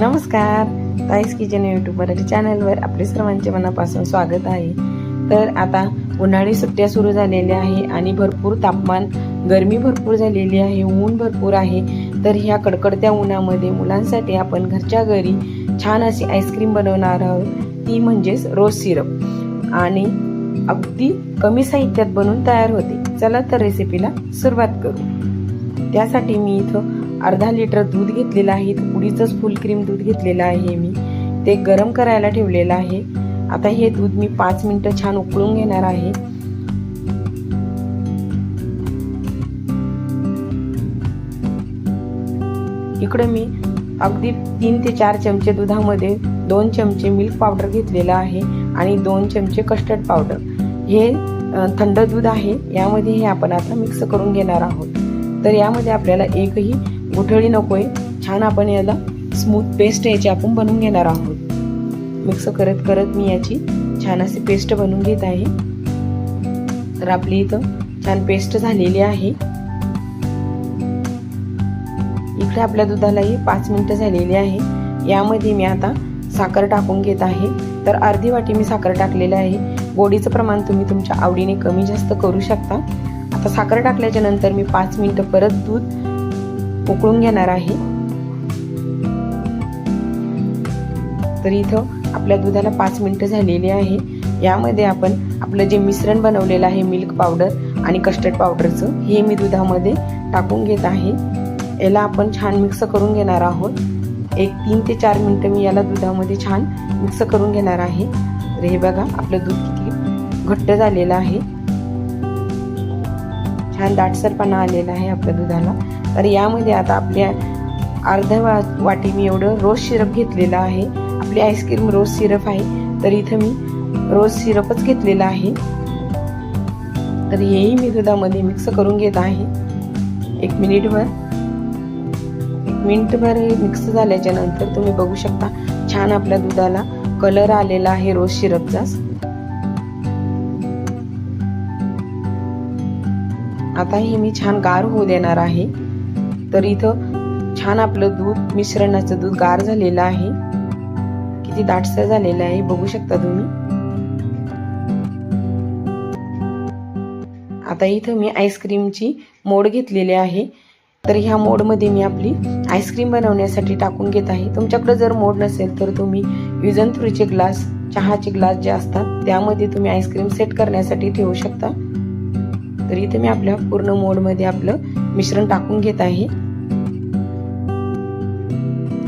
नमस्कार. ताईस kitchen YouTube Marathi चॅनलवर आपले सर्वांचे मनापासून स्वागत आहे. तर आता उन्हाळी सुट्ट्या सुरू झालेल्या आहे आणि भरपूर तापमान गरमी भरपूर झालेली आहे ऊन भरपूर आहे. तर ह्या कडकडत्या उन्हामध्ये मुलांसाठी आपण घरच्या घरी छान अशी आईस्क्रीम बनवणार आहोत. ती म्हणजेच रोज सिरप आणि अगदी कमी साहित्यात बनवून तयार होते. चला तर रेसिपीला सुरुवात करू. त्यासाठी मी इथं अर्धा लिटर दूध घेतलेलं आहे. उडीचंच फुल क्रीम दूध घेतलेलं आहे मी. ते गरम करायला ठेवलेलं आहे. आता हे दूध मी पाच मिनटं छान उकळून घेणार आहे. इकडे मी अगदी तीन ते चार चमचे दुधामध्ये दोन चमचे मिल्क पावडर घेतलेलं आहे आणि दोन चमचे कस्टर्ड पावडर हे थंड दूध आहे. यामध्ये हे आपण आता मिक्स करून घेणार आहोत. तर यामध्ये आपल्याला एकही गुठळी आहे छान आपण याला स्मूथ पेस्ट याची आपण बनवून घेणार आहोत. मिक्स करत करत मी याची छान अशी पेस्ट बनवून घेत आहे. तर आपली इथं छान पेस्ट झालेली आहे. इकडे आपल्या दुधालाही पाच मिनिटं झालेली आहे. यामध्ये मी आता साखर टाकून घेत आहे. तर अर्धी वाटी मी साखर टाकलेलं आहे. गोडीचं प्रमाण तुम्ही तुमच्या आवडीने कमी जास्त करू शकता. आता साखर टाकल्याच्या नंतर मी पाच मिनिटं परत दूध उकळून घेणार आहे. तर इथं आपल्या दुधाला पाच मिनिटं झालेली आहे. यामध्ये आपण आपलं जे मिश्रण बनवलेलं आहे मिल्क पावडर आणि कस्टर्ड पावडरचं हे मी दुधामध्ये टाकून घेत आहे. याला आपण छान मिक्स करून घेणार आहोत. एक तीन ते चार मिनटं मी याला दुधामध्ये छान मिक्स करून घेणार आहे. तर हे बघा आपलं दूध किती घट्ट झालेलं आहे. छान दाटसरपणा आलेला आहे आपल्या दुधाला. तर यामध्ये आता आपल्या अर्ध्या वा वाटी मी एवढं रोज सिरप घेतलेलं आहे. आपली आईस्क्रीम रोज सिरप आहे. तर इथं मी रोज सिरपच घेतलेला आहे. तर हेही मी दुधामध्ये मिक्स करून घेत आहे. एक मिनिटभर. एक मिनिटभर हे मिक्स झाल्याच्यानंतर तुम्ही बघू शकता छान आपल्या दुधाला कलर आलेला आहे रोज सिरपचा आता हे मी छान गार होऊ देणार आहे. तर इथं छान आपलं दूध मिश्रणाचं दूध गार झालेलं आहे. किती दाटसर झालेलं आहे बघू शकता तुम्ही. आता इथं मी आईस्क्रीमची मोड घेतलेली आहे. तर ह्या मोडमध्ये मी आपली आईस्क्रीम बनवण्यासाठी टाकून घेत आहे. तुमच्याकडे जर मोड नसेल तर तुम्ही युजन थ्रूचे ग्लास चहाचे ग्लास जे असतात त्यामध्ये तुम्ही आईस्क्रीम सेट करण्यासाठी ठेवू शकता. तर इथे मी आपल्या पूर्ण मोडमध्ये आपलं मिश्रण टाकून घेत आहे.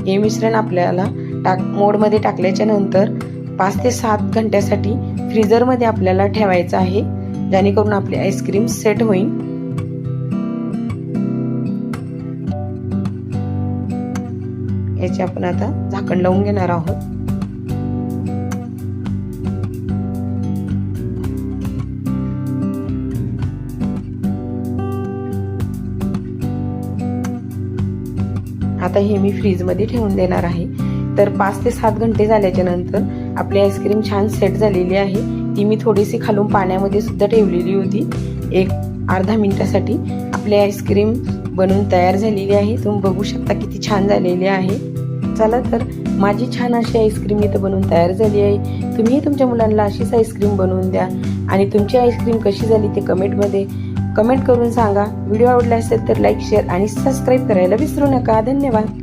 हे मिश्रण आपल्याला टाक मोडमध्ये टाकल्याच्या नंतर पाच ते सात घंट्यासाठी फ्रीजरमध्ये आपल्याला ठेवायचं आहे. जेणेकरून आपली आईस्क्रीम सेट होईल. याचे आपण आता झाकण लावून घेणार आहोत. आता हे मी फ्रीजमध्ये ठेवून देणार आहे. तर पाच ते सात घंटे झाल्याच्यानंतर आपली आईस्क्रीम छान सेट झालेली आहे. ती मी थोडीशी खालून पाण्यामध्ये सुद्धा ठेवलेली होती. एक अर्धा मिनिटासाठी आपली आईस्क्रीम बनवून तयार झालेली आहे. तुम्ही बघू शकता किती छान झालेली आहे. चला तर माझी छान अशी आईस्क्रीम इथं बनवून तयार झाली आहे. तुम्हीही तुमच्या मुलांना अशीच आईस्क्रीम बनवून द्या. आणि तुमची आईस्क्रीम कशी झाली ते कमेंटमध्ये कमेंट करून सांगा. व्हिडिओ आवडला असेल तर लाईक शेअर आणि सबस्क्राईब करायला विसरू नका. धन्यवाद.